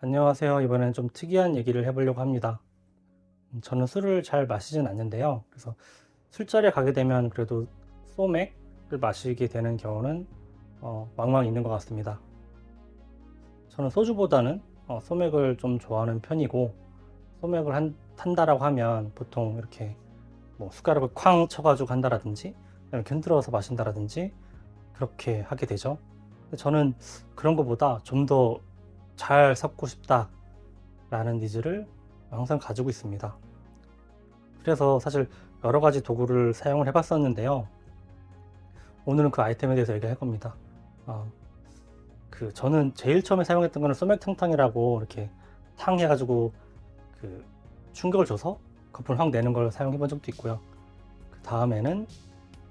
안녕하세요. 이번엔 좀 특이한 얘기를 해보려고 합니다. 음, 저는 술을 잘 마시진 않는데요. 그래서 술자리에 가게 되면 그래도 소맥을 마시게 되는 경우는 어, 왕왕 있는 것 같습니다. 저는 소주보다는 어, 소맥을 좀 좋아하는 편이고 소맥을 한, 탄다라고 하면 보통 이렇게 뭐 숟가락을 쾅 쳐가지고 한다라든지 아니면 견들어서 마신다라든지 그렇게 하게 되죠. 저는 그런 것보다 좀더 잘 섞고 싶다 라는 니즈를 항상 가지고 있습니다. 그래서 사실 여러 가지 도구를 사용을 해봤었는데요. 오늘은 그 아이템에 대해서 얘기할 겁니다. 어, 그 저는 제일 처음에 사용했던 거는 소맥탕탕이라고 이렇게 탕 해가지고 그 충격을 줘서 거품을 확 내는 걸 사용해본 적도 있고요. 그 다음에는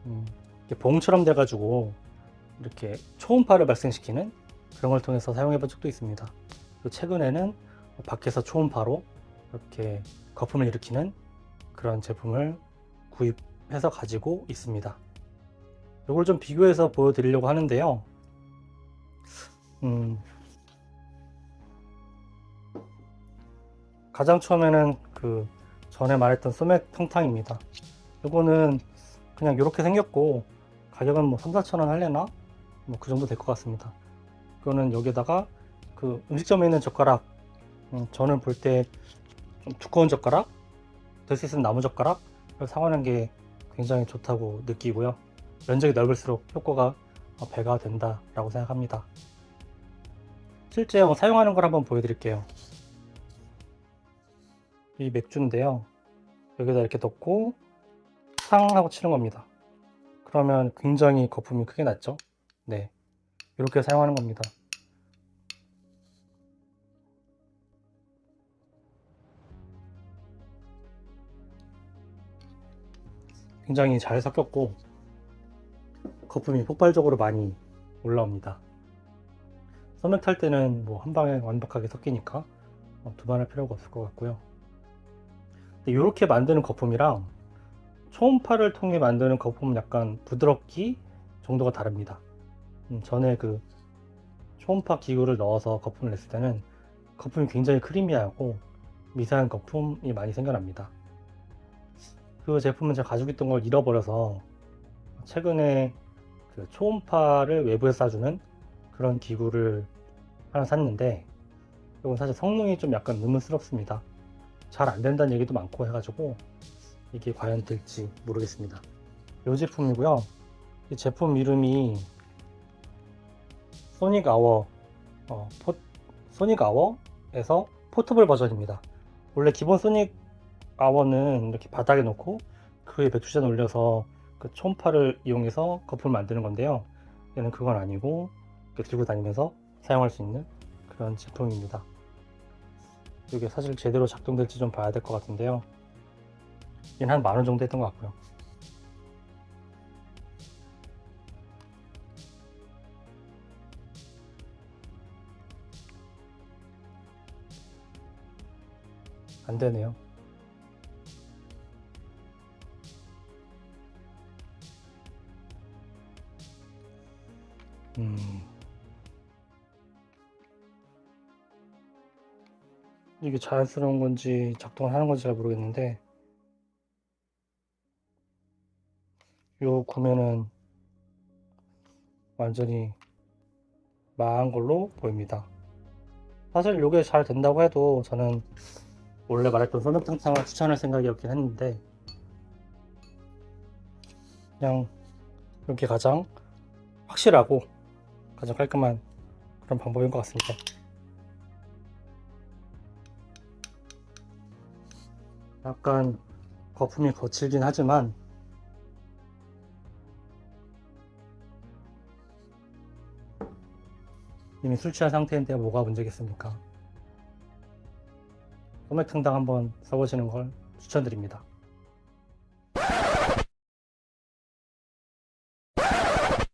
음, 봉처럼 돼가지고 이렇게 초음파를 발생시키는 그런 걸 통해서 사용해 본 적도 있습니다. 그리고 최근에는 밖에서 초음파로 이렇게 거품을 일으키는 그런 제품을 구입해서 가지고 있습니다. 이걸 좀 비교해서 보여드리려고 하는데요. 음, 가장 처음에는 그 전에 말했던 소맥 탕탕입니다. 이거는 그냥 이렇게 생겼고 가격은 뭐 3, 4천 원 할래나? 뭐 그 정도 될 것 같습니다. 그거는 여기다가 그 음식점에 있는 젓가락 음, 저는 볼 때 좀 두꺼운 젓가락 될 수 있으면 나무 젓가락을 사용하는 게 굉장히 좋다고 느끼고요. 면적이 넓을수록 효과가 어, 배가 된다라고 생각합니다. 실제 어, 사용하는 걸 한번 보여드릴게요. 이 맥주인데요. 여기다 이렇게 넣고 탕 하고 치는 겁니다. 그러면 굉장히 거품이 크게 났죠? 네. 이렇게 사용하는 겁니다 굉장히 잘 섞였고 거품이 폭발적으로 많이 올라옵니다. 소맥 탈 때는 뭐 한 방에 완벽하게 섞이니까 어, 두번 할 필요가 없을 것 같고요. 이렇게 만드는 거품이랑 초음파를 통해 만드는 거품은 약간 부드럽기 정도가 다릅니다. 음, 전에 그 초음파 기구를 넣어서 거품을 냈을 때는 거품이 굉장히 크리미하고 미세한 거품이 많이 생겨납니다. 그 제품은 제가 가지고 있던 걸 잃어버려서 최근에 그 초음파를 외부에서 쏴주는 그런 기구를 하나 샀는데 이건 사실 성능이 좀 약간 의문스럽습니다. 잘 안 된다는 얘기도 많고 해가지고 이게 과연 될지 모르겠습니다. 이 제품이고요. 이 제품 이름이 소닉 아워 어, 포, 소닉 아워에서 포터블 버전입니다. 원래 기본 소닉 아워는 이렇게 바닥에 놓고 그 위에 맥주잔 올려서 그 초음파를 이용해서 거품을 만드는 건데요. 얘는 그건 아니고 들고 다니면서 사용할 수 있는 그런 제품입니다. 이게 사실 제대로 작동될지 좀 봐야 될 것 같은데요. 얘는 한 만 원 정도 했던 것 같고요. 안 되네요. 음. 이게 자연스러운 건지 작동을 하는 건지 잘 모르겠는데 요 구매는 완전히 망한 걸로 보입니다. 사실 이게 잘 된다고 해도 저는 원래 말했던 소맥탕탕을 추천할 생각이었긴 했는데 그냥 이렇게 가장 확실하고 가장 깔끔한 그런 방법인 것 같습니다. 약간 거품이 거칠긴 하지만 이미 술 취한 상태인데 뭐가 문제겠습니까? 소맥탕당 한번 써보시는 걸 추천드립니다.